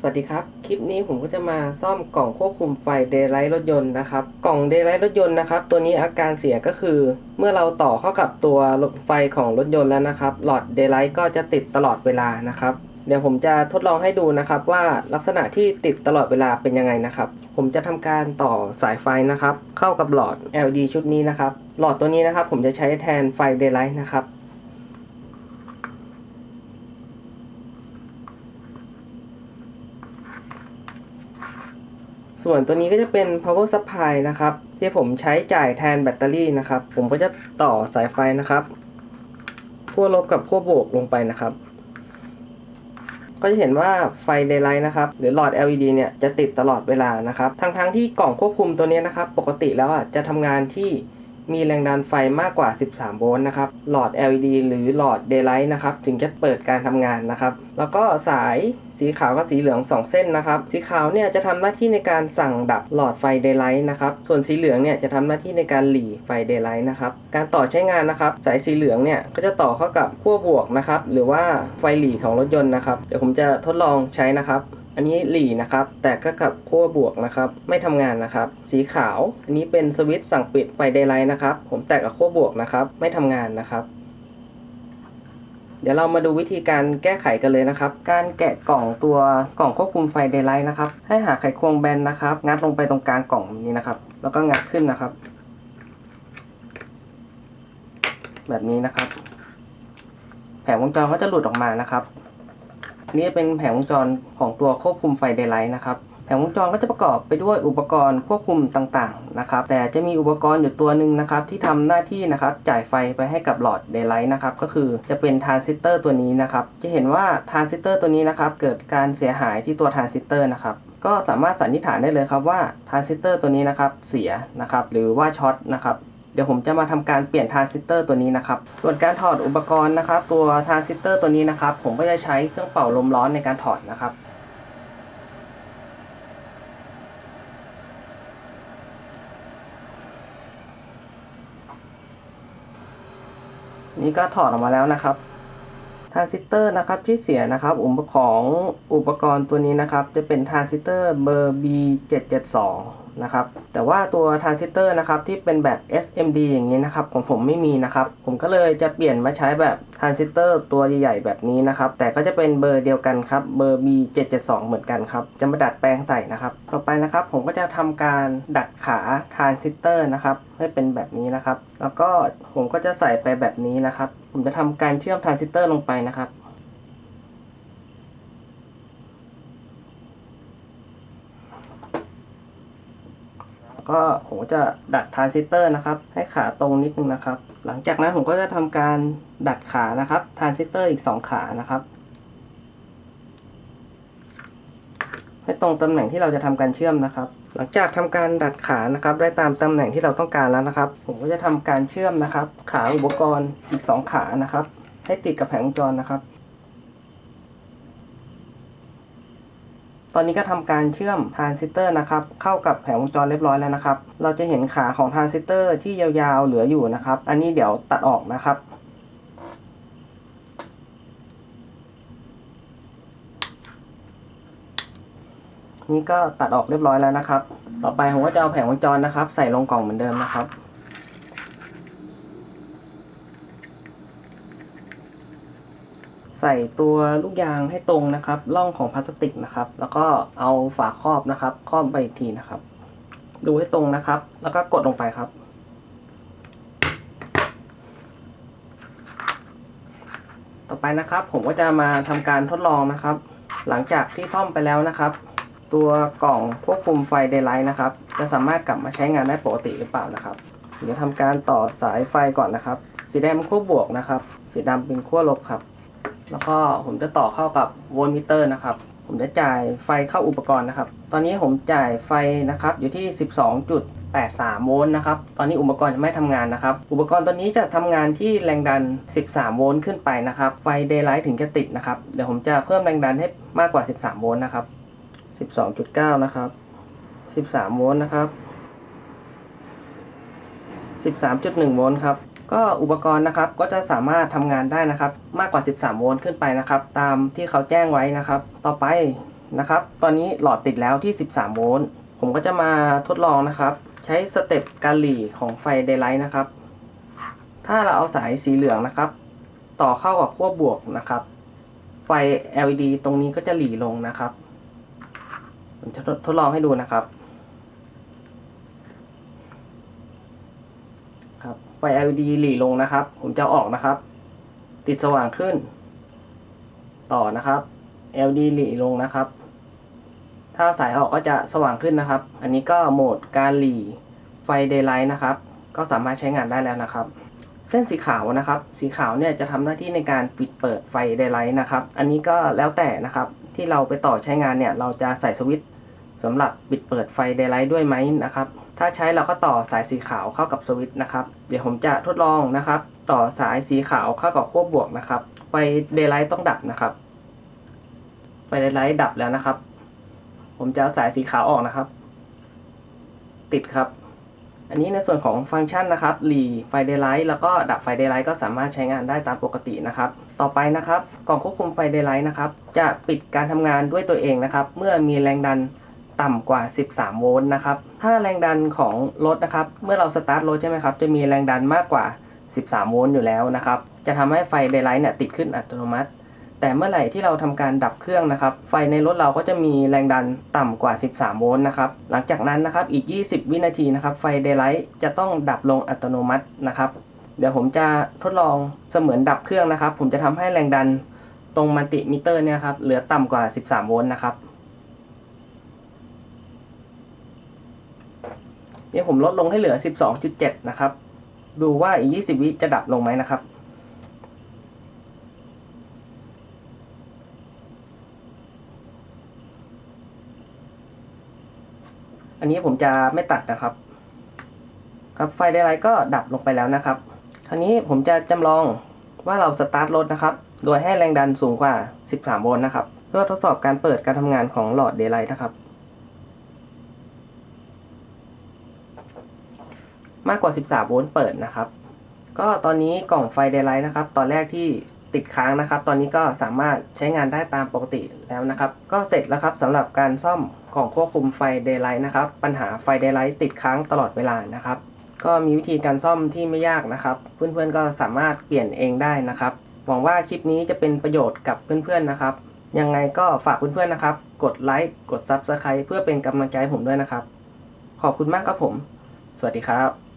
สวัสดีครับ คลิปนี้ผมก็จะมาซ่อมกล่องควบคุมไฟเดย์ไลท์รถยนต์นะครับ กล่องเดย์ไลท์รถยนต์นะครับ ตัวนี้อาการเสียก็คือ เมื่อเราต่อเข้ากับตัวไฟของรถยนต์แล้วนะครับ หลอดเดย์ไลท์ก็จะติดตลอดเวลานะครับ เดี๋ยวผมจะทดลองให้ดูนะครับ ว่าลักษณะที่ติดตลอดเวลาเป็นยังไงนะครับ ผมจะทำการต่อสายไฟนะครับ เข้ากับหลอด LED ชุดนี้นะครับ หลอดตัวนี้นะครับ ผมจะใช้แทนไฟเดย์ไลท์นะครับ ส่วนตัวนี้ก็จะเป็น power supply นะครับ ที่ผมใช้จ่ายแทนแบตเตอรี่นะครับ ผมก็จะต่อสายไฟนะครับขั้วลบกับขั้วบวกลงไปนะครับ ก็จะเห็นว่าไฟในไลน์นะครับ หรือหลอด LED เนี่ยจะติดตลอดเวลานะครับ ทั้งๆที่กล่องควบคุมตัวนี้นะครับ ปกติแล้วอะจะทำงานที่ มีแรงดันไฟมากกว่า 13 โวลต์นะครับ หลอด LED หรือหลอด daylight นะครับ ถึงจะเปิดการทำงานนะครับ แล้วก็สายสีขาวกับสีเหลือง 2 เส้นนะครับ สีขาวเนี่ยจะทำหน้าที่ในการสั่งดับหลอดไฟ daylight นะครับ ส่วนสีเหลืองเนี่ยจะทำหน้าที่ในการหลีไฟ daylight นะครับ การต่อใช้งานนะครับ สายสีเหลืองเนี่ยก็จะต่อเข้ากับขั้วบวกนะครับ หรือว่าไฟหลีของรถยนต์นะครับ เดี๋ยวผมจะทดลองใช้นะครับ อันนี้หลีนะครับ แต่ก็กับขั้วบวกนะครับ ไม่ทำงานนะครับ สีขาว อันนี้เป็นสวิตช์สั่งปิดไฟเดย์ไลท์นะครับ ผมแตะกับขั้วบวกนะครับ ไม่ทำงานนะครับ เดี๋ยวเรามาดูวิธีการแก้ไขกันเลยนะครับ การแกะกล่องตัวกล่องควบคุมไฟเดย์ไลท์นะครับ ให้หาไขควงแบนนะครับ งัดลงไปตรงกลางกล่องนี้นะครับ แล้วก็งัดขึ้นนะครับ แบบนี้นะครับ แผงวงจรก็จะหลุดออกมานะครับ นนี้เป็นแผงวงจรของตัวควบคุมไฟเดย์ไลท์นะครับแผงวงจรก็จะประกอบไปด้วยอุปกรณ์ควบคุมต่างๆนะครับ แต่จะมีอุปกรณ์อยู่ตัวหนึ่งนะครับ ที่ทำหน้าที่นะครับจ่ายไฟไปให้กับหลอดเดย์ไลท์นะครับ ก็คือจะเป็นทรานซิสเตอร์ตัวนี้นะครับ จะเห็นว่าทรานซิสเตอร์ตัวนี้นะครับ เกิดการเสียหายที่ตัวทรานซิสเตอร์นะครับ ก็สามารถสันนิษฐานได้เลยครับว่าทรานซิสเตอร์ตัวนี้นะครับเสียนะครับ หรือว่าช็อตนะครับ ดี๋ยวผมจะมาทำการเปลี่ยนทรานซิสเตอร์ตัวนี้นะครับ ส่วนการถอดอุปกรณ์นะครับ ตัวทรานซิสเตอร์ตัวนี้นะครับ ผมก็จะใช้เครื่องเป่าลมร้อนในการถอดนะครับ นี่ก็ถอดออกมาแล้วนะครับทรานซิสเตอร์นะครับที่เสียนะครับอุปของอุปกรณ์ตัวนี้นะครับ จะเป็นทรานซิสเตอร์เบอร์ B772 นะครับ แต่ว่าตัวทรานซิสเตอร์นะครับที่เป็นแบบ SMD อย่างนี้นะครับของผมไม่มีนะครับ ผมก็เลยจะเปลี่ยนมาใช้แบบทรานซิสเตอร์ตัวใหญ่ๆแบบนี้นะครับ แต่ก็จะเป็นเบอร์เดียวกันครับ เบอร์ B772 เหมือนกันครับ จะมาดัดแปลงใส่นะครับ ต่อไปนะครับผมก็จะทำการดัดขาทรานซิสเตอร์นะครับให้เป็นแบบนี้นะครับ แล้วก็ผมก็จะใส่ไปแบบนี้นะครับ ผมจะทำการเชื่อมทรานซิสเตอร์ลงไปนะครับ ก็ผมก็จะดัดทรานซิสเตอร์นะครับ ให้ขาตรงนิดนึงนะครับ หลังจากนั้นผมก็จะทำการดัดขานะครับทรานซิสเตอร์อีก 2 ขานะครับ ให้ตรงตำแหน่งที่เราจะทำการเชื่อมนะครับ หลังจากทำการดัดขานะครับ ได้ตามตำแหน่งที่เราต้องการแล้วนะครับ ผมก็จะทำการเชื่อมนะครับ ขาอุปกรณ์อีก 2 ขานะครับ ให้ติดกับแผงวงจรนะครับ อนนี้ก็ทำการเชื่อมทรานซิสเตอร์นะครับเข้ากับแผงวงจรเรียบร้อยแล้วนะครับ เราจะเห็นขาของทรานซิสเตอร์ที่ยาวๆเหลืออยู่นะครับ อันนี้เดี๋ยวตัดออกนะครับนี่ก็ตัดออกเรียบร้อยแล้วนะครับ ต่อไปผมก็จะเอาแผงวงจรนะครับ ใส่ลงกล่องเหมือนเดิมนะครับ ใส่ตัวลูกยางให้ตรงนะครับร่องของพลาสติกนะครับ แล้วก็เอาฝาครอบนะครับครอบไปอีกทีนะครับ ดูให้ตรงนะครับ แล้วก็กดลงไปครับ ต่อไปนะครับ ผมก็จะมาทำการทดลองนะครับ หลังจากที่ซ่อมไปแล้วนะครับ ตัวกล่องควบคุมไฟเดย์ไลท์นะครับ จะสามารถกลับมาใช้งานได้ปกติหรือเปล่านะครับเดี๋ยวทำการต่อสายไฟก่อนนะครับ สีแดงเป็นขั้วบวกนะครับ สีดำเป็นขั้วลบครับ แล้วก็ผมจะต่อเข้ากับโวลต์มิเตอร์นะครับ ผมจะจ่ายไฟเข้าอุปกรณ์นะครับ ตอนนี้ผมจ่ายไฟนะครับอยู่ที่ 12.83 โวลต์นะครับ ตอนนี้อุปกรณ์ยังไม่ทำงานนะครับ อุปกรณ์ตัวนี้จะทำงานที่แรงดัน 13 โวลต์ขึ้นไปนะครับ ไฟเดย์ไลท์ถึงจะติดนะครับ เดี๋ยวผมจะเพิ่มแรงดันให้มากกว่า 13 โวลต์นะครับ 12.9 นะครับ 13 โวลต์นะครับ 13.1 โวลต์ครับ ก็อุปกรณ์นะครับก็จะสามารถทำงานได้นะครับ มากกว่า 13 โวลต์ขึ้นไปนะครับ ตามที่เขาแจ้งไว้นะครับ ต่อไปนะครับ ตอนนี้หลอดติดแล้วที่ 13 โวลต์ผมก็จะมาทดลองนะครับ ใช้สเต็ปการหลี่ของไฟเดย์ไลท์นะครับ ถ้าเราเอาสายสีเหลืองนะครับ ต่อเข้ากับขั้วบวกนะครับ ไฟ LED ตรงนี้ก็จะหลีลงนะครับผมจะทดลองให้ดูนะครับ ครับ ไฟ LED หลีลงนะครับ ผมจะอออกนะครับ ติดสว่างขึ้น ต่อนะครับ LED หลีลงนะครับ ถ้าสายออกก็จะสว่างขึ้นนะครับ อันนี้ก็โหมดการหลีไฟ Daylight นะครับ ก็สามารถใช้งานได้แล้วนะครับ เส้นสีขาวนะครับ สีขาวเนี่ยจะทำหน้าที่ในการปิดเปิดไฟ Daylight นะครับ อันนี้ก็แล้วแต่นะครับ ที่เราไปต่อใช้งานเนี่ย เราจะใส่สวิตช์สำหรับปิดเปิดไฟ Daylight ด้วยไหมนะครับ ถ้าใช้เราก็ต่อสายสีขาวเข้ากับสวิตช์นะครับ เดี๋ยวผมจะทดลองนะครับ ต่อสายสีขาวเข้ากับขั้วบวกนะครับ ไฟ Daylight ต้องดับนะครับ ไฟ Daylight ดับแล้วนะครับ ผมจะสายสีขาวออกนะครับ ติดครับ อันนี้ในส่วนของฟังก์ชันนะครับรีไฟเดย์ไลท์แล้วก็ดับไฟเดย์ไลท์ก็สามารถใช้งานได้ตามปกตินะครับ ต่อไปนะครับ กล่องควบคุมไฟเดย์ไลท์นะครับ จะปิดการทำงานด้วยตัวเองนะครับ เมื่อมีแรงดัน ต่ำกว่า 13 โวลต์นะครับ ถ้าแรงดันของรถนะครับ เมื่อเราสตาร์ทรถใช่ไหมครับ จะมีแรงดันมากกว่า 13 โวลต์อยู่แล้วนะครับ จะทำให้ไฟเดย์ไลท์เนี่ยติดขึ้นอัตโนมัติ แต่เมื่อไหร่ที่เราทำการดับเครื่องนะครับ ไฟในรถเราก็จะมีแรงดันต่ำกว่า 13 โวลต์นะครับ หลังจากนั้นนะครับ อีก 20 วินาทีนะครับ ไฟเดย์ไลท์จะต้องดับลงอัตโนมัตินะครับ เดี๋ยวผมจะทดลองเสมือนดับเครื่องนะครับ ผมจะทำให้แรงดันตรงมัลติมิเตอร์เนี่ยครับ เหลือต่ำกว่า 13 โวลต์นะครับ เดี๋ยวผมลดลงให้เหลือ 12.7 นะครับ ดูว่าอีก 20 วิจะดับลงไหมนะครับ อันนี้ผมจะไม่ตัดนะครับ ครับไฟไดไลก็ดับลงไปแล้วนะครับคราวนี้ผมจะจำลองว่าเราสตาร์ทรถนะครับ โดยให้แรงดันสูงกว่า 13 โวลต์นะครับ เพื่อทดสอบการเปิดการทำงานของหลอดเดไลท์นะครับ มากกว่า 13 โวลต์เปิดนะครับ ก็ตอนนี้กล่องไฟเดย์ไลท์นะครับ ตอนแรกที่ติดค้างนะครับ ตอนนี้ก็สามารถใช้งานได้ตามปกติแล้วนะครับ ก็เสร็จแล้วครับสำหรับการซ่อมกล่องควบคุมไฟเดย์ไลท์นะครับ ปัญหาไฟเดย์ไลท์ติดค้างตลอดเวลานะครับ ก็มีวิธีการซ่อมที่ไม่ยากนะครับ เพื่อนๆก็สามารถเปลี่ยนเองได้นะครับ หวังว่าคลิปนี้จะเป็นประโยชน์กับเพื่อนๆนะครับ ยังไงก็ฝากเพื่อนๆนะครับ กดไลค์ กด Subscribe เพื่อเป็นกำลังใจผมด้วยนะครับ ขอบคุณมากครับผม สวัสดีครับ